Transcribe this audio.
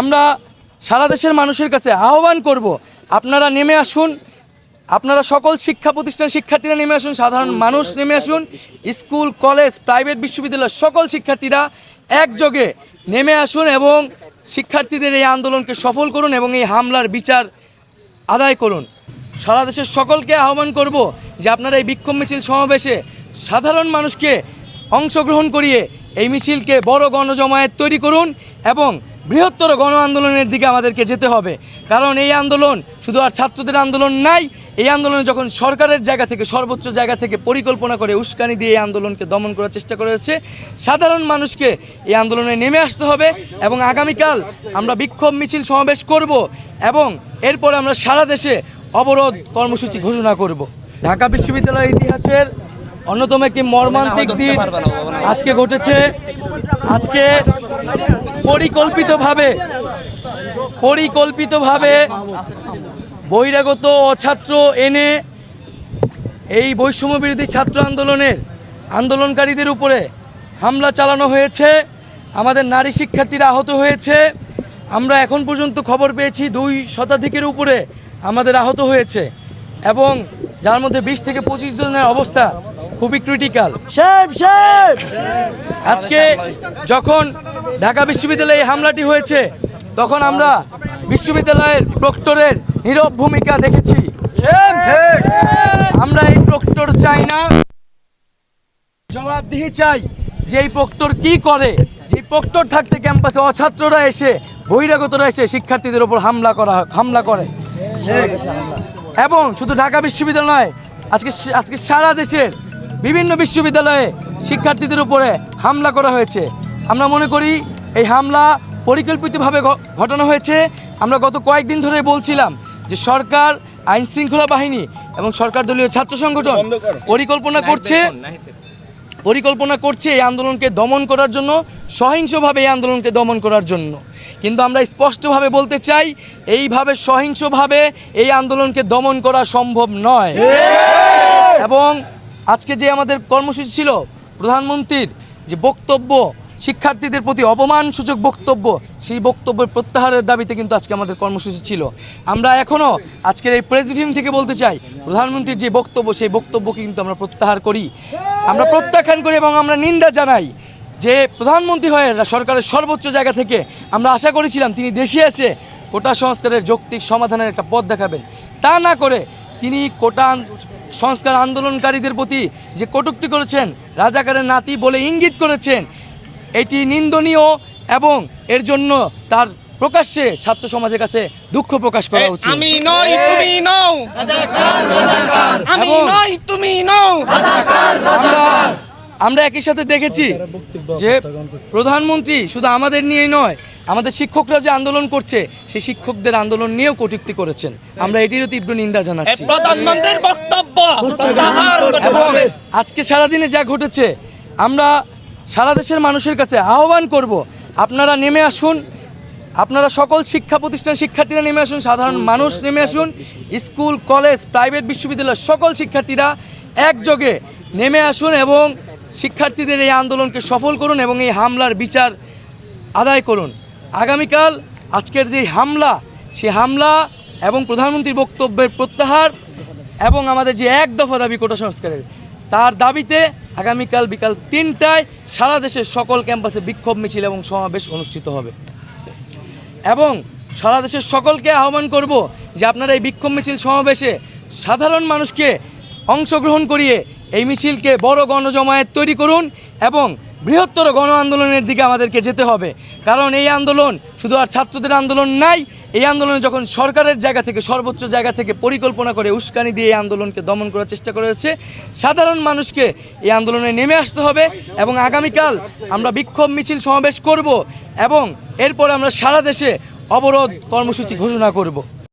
আমরা সারা দেশের মানুষের কাছে আহ্বান করব আপনারা নেমে আসুন। আপনারা সকল শিক্ষা প্রতিষ্ঠান শিক্ষার্থীরা নেমে আসুন সাধারণ মানুষ নেমে আসুন। স্কুল কলেজ প্রাইভেট বিশ্ববিদ্যালয়ের সকল শিক্ষার্থীরা একযোগে নেমে আসুন এবং শিক্ষার্থীদের এই আন্দোলনকে সফল করুন এবং এই হামলার বিচার আদায় করুন। সারা দেশের সকলকে আহ্বান করব যে আপনারা এই বিক্ষোভ মিছিল সমাবেশে সাধারণ মানুষকে অংশগ্রহণ করিয়ে এই মিছিলকে বড় গণজমায়েত তৈরি করুন এবং বৃহত্তর গণ আন্দোলনের দিকে আমাদেরকে যেতে হবে। কারণ এই আন্দোলন শুধু আর ছাত্রদের আন্দোলন নাই, এই আন্দোলনে যখন সরকারের জায়গা থেকে, সর্বোচ্চ জায়গা থেকে পরিকল্পনা করে উস্কানি দিয়ে এই আন্দোলনকে দমন করার চেষ্টা করা সাধারণ মানুষকে এই আন্দোলনে নেমে আসতে হবে এবং আগামীকাল আমরা বিক্ষোভ মিছিল সমাবেশ করব এবং এরপর আমরা সারা দেশে অবরোধ কর্মসূচি ঘোষণা করব। ঢাকা বিশ্ববিদ্যালয়ের ইতিহাসের অন্যতম একটি মর্মান্তিক দিন আজকে ঘটেছে। আজকে পরিকল্পিতভাবে পরিকল্পিতভাবে বহিরাগত অছাত্র এনে এই বৈষম্য বিরোধী ছাত্র আন্দোলনের আন্দোলনকারীদের উপরে হামলা চালানো হয়েছে। আমাদের নারী শিক্ষার্থীরা আহত হয়েছে। আমরা এখন পর্যন্ত খবর পেয়েছি দুই শতাধিকের উপরে আমাদের আহত হয়েছে এবং যার মধ্যে বিশ থেকে পঁচিশ জনের অবস্থা খুবই ক্রিটিক্যাল আজকে যখন ঢাকা বিশ্ববিদ্যালয়ে এই হামলাটি হয়েছে, তখন আমরা বিশ্ববিদ্যালয়ের প্রক্টরের নীরব ভূমিকা দেখেছি। আমরা এই প্রক্টর চাই না, জবাবদিহি চাই যে এই প্রক্টর কি করে। যে প্রক্টর থাকতে ক্যাম্পাসে অছাত্ররা এসে, বহিরাগতরা এসে শিক্ষার্থীদের উপর হামলা করা, হামলা করে। এবং শুধু ঢাকা বিশ্ববিদ্যালয় নয়, আজকে আজকে সারা দেশের বিভিন্ন বিশ্ববিদ্যালয়ে শিক্ষার্থীদের উপরে হামলা করা হয়েছে। আমরা মনে করি এই হামলা পরিকল্পিতভাবে ঘটানো হয়েছে। আমরা গত কয়েকদিন ধরে বলছিলাম যে সরকার আইন শৃঙ্খলা বাহিনী এবং সরকার দলীয় ছাত্র সংগঠন পরিকল্পনা করছে পরিকল্পনা করছে এই আন্দোলনকে দমন করার জন্য সহিংসভাবে এই আন্দোলনকে দমন করার জন্য। কিন্তু আমরা স্পষ্টভাবে বলতে চাই এইভাবে সহিংসভাবে এই আন্দোলনকে দমন করা সম্ভব নয়। এবং আজকে যে আমাদের কর্মসূচি ছিল প্রধানমন্ত্রীর যে বক্তব্য শিক্ষার্থীদের প্রতি অপমানসূচক বক্তব্য, সেই বক্তব্যের প্রত্যাহারের দাবিতে কিন্তু আজকে আমাদের কর্মসূচি ছিল। আমরা এখনও আজকের এই প্রেসিডিয়াম থেকে বলতে চাই, প্রধানমন্ত্রীর যে বক্তব্য, সেই বক্তব্যকে কিন্তু আমরা প্রত্যাহার করি। আমরা প্রত্যাখ্যান করি এবং আমরা নিন্দা জানাই যে প্রধানমন্ত্রী হয়ে সরকারের সর্বোচ্চ জায়গা থেকে আমরা আশা করেছিলাম তিনি দেশে এসে কোটা সংস্কারের যৌক্তিক সমাধানের একটা পথ দেখাবেন। তা না করে তিনি কোটা সংস্কার আন্দোলনকারীদের প্রতি যে কটূক্তি করেছেন, রাজাকারের নাতি বলে ইঙ্গিত করেছেন এটি নিন্দনীয় এবং এর জন্য তার প্রকাশ্যে ছাত্র সমাজের কাছে দুঃখ প্রকাশ করা উচিত। আমি নই তুমি নও। আমি নই তুমি নও। আমরা আমরা একই সাথে দেখেছি যে প্রধানমন্ত্রী শুধু আমাদের নিয়েই নয় আমাদের শিক্ষকরা যে আন্দোলন করছে সেই শিক্ষকদের আন্দোলন নিয়েও কটূক্তি করেছেন। আমরা এটিরও তীব্র নিন্দা জানাচ্ছি। প্রধানমন্ত্রীর বক্তব্য। আজকে সারাদিনে যা ঘটেছে আমরা সারা দেশের মানুষের কাছে আহ্বান করব, আপনারা নেমে আসুন। আপনারা সকল শিক্ষা প্রতিষ্ঠান শিক্ষার্থীরা নেমে আসুন, সাধারণ মানুষ নেমে আসুন। স্কুল, কলেজ, প্রাইভেট বিশ্ববিদ্যালয়ের সকল শিক্ষার্থীরা একযোগে নেমে আসুন এবং শিক্ষার্থীদের এই আন্দোলনকে সফল করুন এবং এই হামলার বিচার আদায় করুন। আগামীকাল আজকের যে হামলা, সে হামলা এবং প্রধানমন্ত্রীর বক্তব্যের প্রত্যাহার এবং আমাদের যে এক দফা দাবি কোটা সংস্কারের তার দাবিতে আগামীকাল বিকাল তিনটায় সারা দেশের সকল ক্যাম্পাসে বিক্ষোভ মিছিল এবং সমাবেশ অনুষ্ঠিত হবে। এবং সারা দেশের সকলকে আহ্বান করব যে আপনারা এই বিক্ষোভ মিছিল সমাবেশে সাধারণ মানুষকে অংশগ্রহণ করিয়ে এই মিছিলকে বড় গণজমায়েত তৈরি করুন এবং বৃহত্তর গণ আন্দোলনের দিকে আমাদেরকে যেতে হবে। কারণ এই আন্দোলন শুধু আর ছাত্রদের আন্দোলন নাই, এই আন্দোলনে যখন সরকারের জায়গা থেকে, সর্বোচ্চ জায়গা থেকে পরিকল্পনা করে উস্কানি দিয়ে এই আন্দোলনকে দমন করার চেষ্টা করা হচ্ছে সাধারণ মানুষকে এই আন্দোলনে নেমে আসতে হবে এবং আগামীকাল আমরা বিক্ষোভ মিছিল সমাবেশ করব এবং এরপর আমরা সারা দেশে অবরোধ কর্মসূচি ঘোষণা করব।